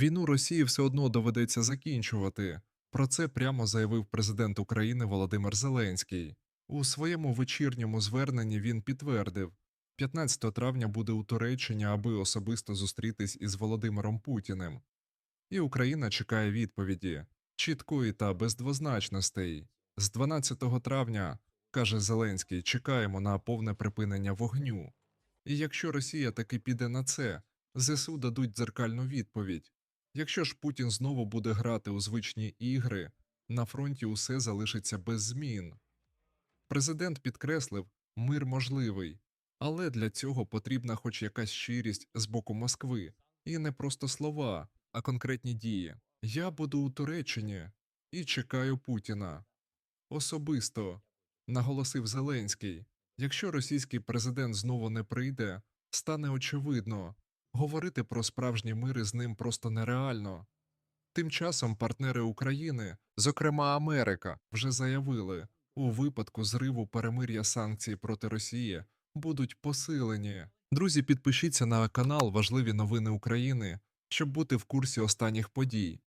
Війну Росії все одно доведеться закінчувати. Про це прямо заявив президент України Володимир Зеленський. У своєму вечірньому зверненні він підтвердив, 15 травня буде у Туреччині, аби особисто зустрітись із Володимиром Путіним. І Україна чекає відповіді чіткої та без двозначностей. З 12 травня, каже Зеленський, чекаємо на повне припинення вогню. І якщо Росія таки піде на це, ЗСУ дадуть дзеркальну відповідь. Якщо ж Путін знову буде грати у звичні ігри, на фронті усе залишиться без змін. Президент підкреслив, мир можливий, але для цього потрібна хоч якась щирість з боку Москви, і не просто слова, а конкретні дії. Я буду у Туреччині і чекаю Путіна. Особисто, наголосив Зеленський, якщо російський президент знову не прийде, стане очевидно, говорити про справжні мири з ним просто нереально. Тим часом партнери України, зокрема Америка, вже заявили, у випадку зриву перемир'я санкцій проти Росії будуть посилені. Друзі, підпишіться на канал Важливі новини України, щоб бути в курсі останніх подій.